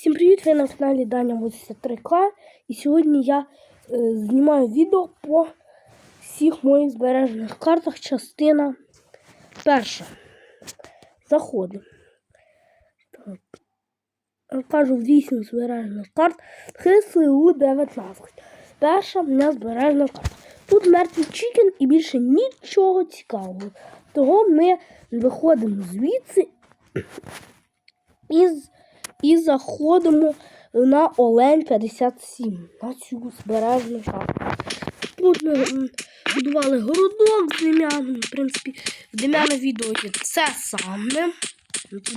Всім привіт! Ви на каналі Даня 83К. І сьогодні я е, знімаю відео по всіх моїх збережених картах. Частина перша. Заходимо. Кажу 8 збережених карт ХСУ 19. Перша в мене збережена карта. Тут мертвий чікен і більше нічого цікавого. Того ми виходимо звідси і, з- і заходимо на Олень 57 на цю збережну шапку. Тут ми будували городок з Дем'яном. В принципі, в Дем'яна відео є це саме. Тут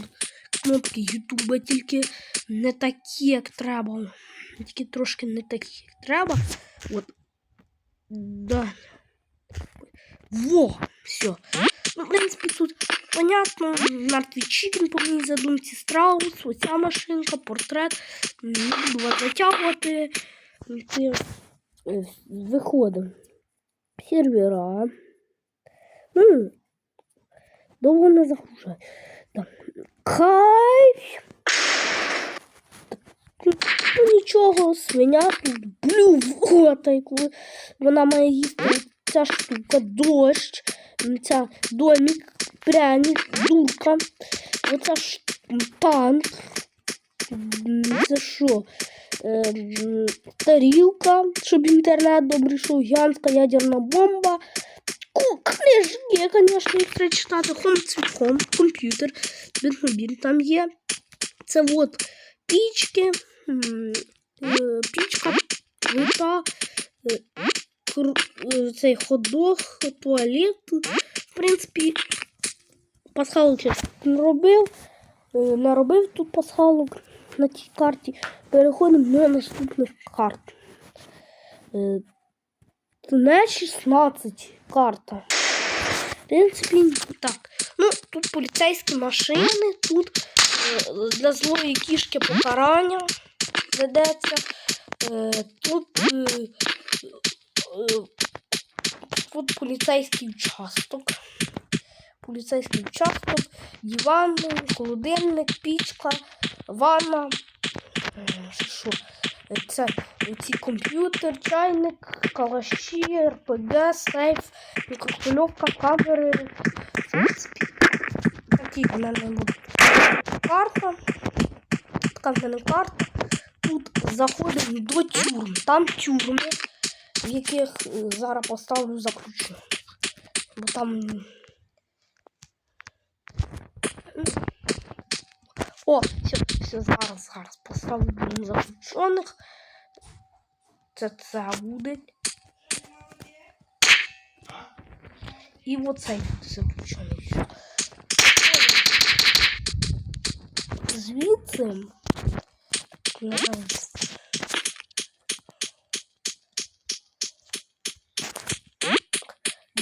кнопки Ютуба тільки не такі, як треба. Тільки трошки не такі, як треба. От. Да. Во! Все. Ну, в принципі, тут понятно, мертвий чікен по моїй задумці, страус, оця машинка, портрет. Не буду затягувати. Ти, е, Виходимо. Сервера. Ну, довго не загружаю. Так. Кайф. Нічого, свиня тут блювота, яку вона має їсти. Ця штука, дощ, ця домик, пряник, дурка. Оця ж танк. Це що? Е, Тарілка, щоб інтернет добре йшов, гігантська ядерна бомба. Книжки, звісно, їх треба читати. Хом цвітком, комп'ютер, бітмобіль там є. Це от пічки, е, пічка, плита, е, цей ходок, туалет. В принципі, пасхалок ще не робив. е, Не робив тут пасхалок на тій карті. Переходимо до наступних карт. Не 16 карта. В принципі, так. Ну, тут поліцейські машини, тут е, для злої кішки покарання ведеться. Е, Тут, е, тут поліцейський участок. Поліцейський участок, диван, холодильник, пічка, ванна. Е, Що? Е, Це ці комп'ютер, чайник, калаші, РПГ, сейф, мікрохвильовка, камери. Такі в мене карта. Така в мене карта. Тут заходимо до тюрм. Там тюрми, яких зараз поставлю заключу. Бо там. О, все, все, зараз, зараз поставлю заключених. Це це буде. І оцей заключений. Звідси.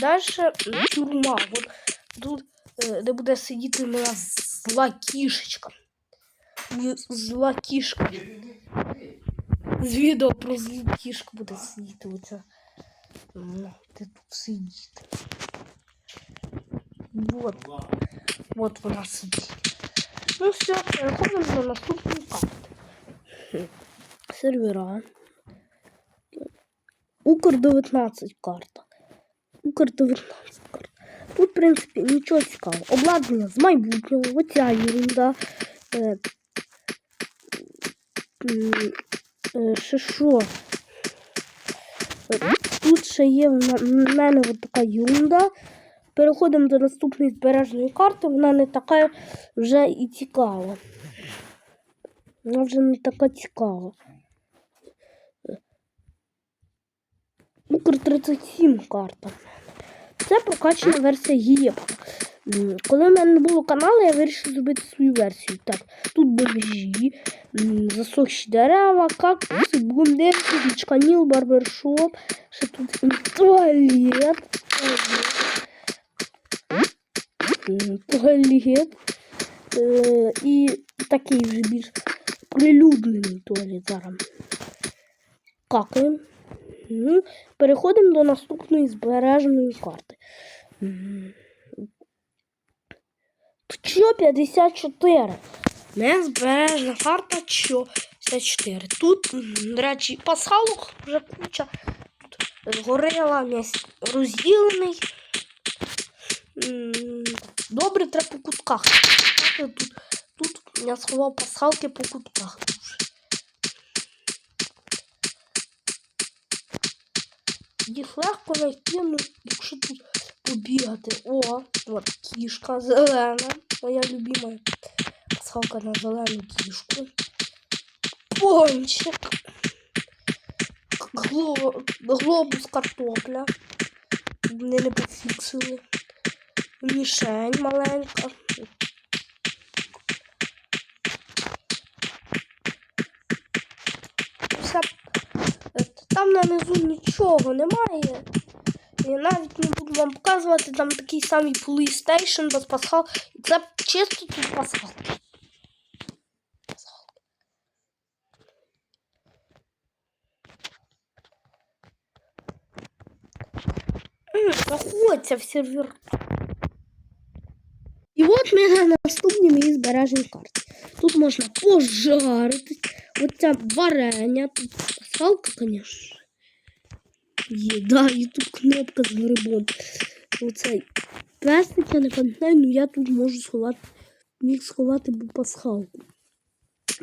Дальше тюрма. От тут, е, де буде сидіти моя зла кішечка. Зла кішка. З відео про злу кішку буде сидіти. Оце. Ну, Де тут сидіти. Вот. Вот вона сидить. Ну все, переходимо до наступної карти. Сервера. Укр 19 карта. Укр 19 карта. Тут, в принципі, нічого цікавого. Обладнання з майбутнього, оця ерунда. Е, е, ще що? Е, Тут ще є в мене от така ерунда. Переходимо до наступної збережної карти. Вона не така вже і цікава. Вона вже не така цікава. Укр 37 карта. Це прокачана версія ГІЄП. Коли в мене не було каналу, я вирішив зробити свою версію. Так, тут бомжі, засохші дерева, кактуси, блондинки, вічканіл, барбершоп, ще тут туалет. Туалет. Е, і такий вже більш прилюднений туалет зараз. Какаємо. Мгм. Переходимо до наступної збереженої карти. Що 54? Незбережна карта 64. Тут, до речі, пасхалок вже куча. Тут горила, м'яс розділений. Добре, треба по кутках. Тут, тут я сховав пасхалки по кутках. Їх легко знайти, ну, якщо тут побігати. О, от кішка зелена. Моя любима пасхалка на зелену кішку. Пончик. Гло... Глобус картопля. Вони не пофіксили. Мішень маленька. Там нанизу нічого немає. Я навіть не буду вам показувати, там такий самий PlayStation без пасхал. І це чисто тут пасхал. М, Заходься в сервер. І от ми на наступній моїй збережній карті. Тут можна пожарити. Оця варення. Тут пасхалка, звісно. Є, да, і тут кнопка з грибом. Оцей песик, я не пам'ятаю, але я тут можу сховати, міг сховати бо пасхалку.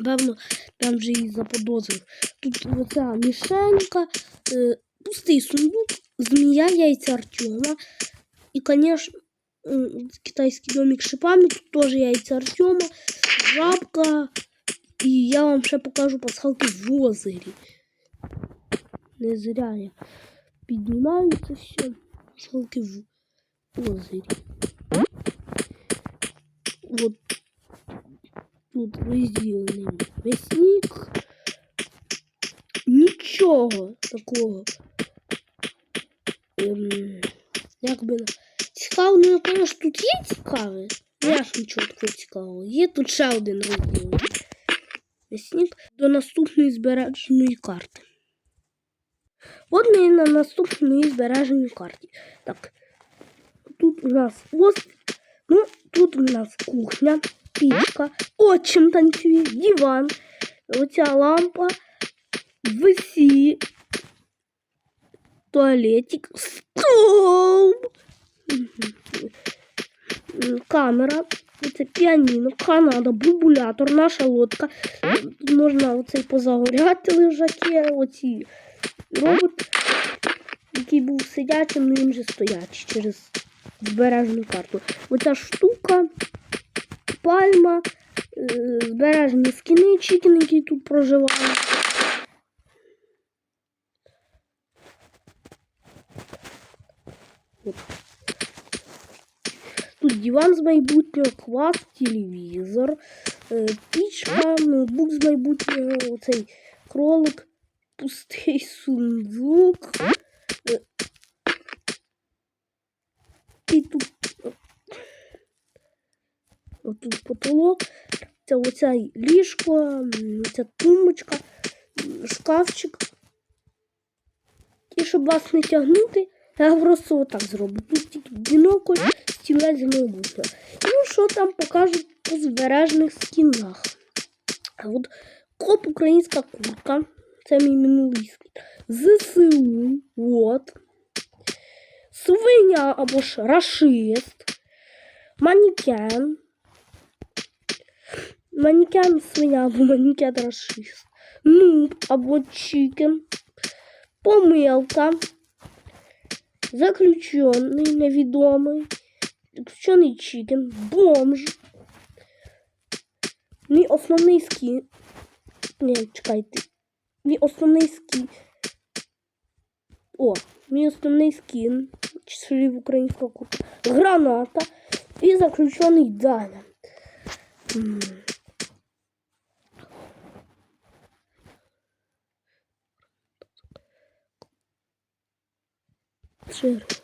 Певно, там вже її заподозрив. Тут оця мішенька, е, пустий сундук, змія яйця Артема. І, звісно, китайський домик шипами, тут теж яйця Артема, жабка. І я вам ще покажу пасхалки в озері. Не зря я піднімаю це все. Пасхалки в озері. От тут розділений весник. Нічого такого. Ем, як би цікаво, ну що тут є цікаве. Я ж нічого такого цікавого. Є тут ще один. Весник до наступної збереженої карти. От ми на наступній збереженій карті. Так. Тут у нас ось. Ну, тут у нас кухня, пічка, отчим танцює, диван, оця лампа, висі, туалетик, стол, Мгм. М, Камера, оце піаніно, Канада, бубулятор, наша лодка. Тут можна оцей позагоряти лежаки, оці робот, який був сидячим, ну він же стоячий через збережну карту. Оця штука, пальма, е, збережені скіни, чікен, який тут проживає. От. Диван з майбутнього, квас, телевізор, е, пічка, ноутбук з майбутнього, оцей кролик, пустий сундук. е, І тут е, отут потолок, це оця ліжко, ця тумбочка, шкафчик. І щоб вас не тягнути, я просто отак зроблю. Тут тільки бінокль, стілець майбутнього. Ну, що там покажуть по збережних скінах. А от коп українська куртка. Це мій минулий скін. ЗСУ. От. Свиня або ж рашист. Манікен. Манікен свиня або манікен рашист. Нуб або чікен. Помилка. Заключений невідомий. Заключений чікен. Бомж. Мій основний скін. Ні, чекайте. Мій основний скін. О, мій основний скін. Слів українського куртка. Граната. І заключений Даня. Шир.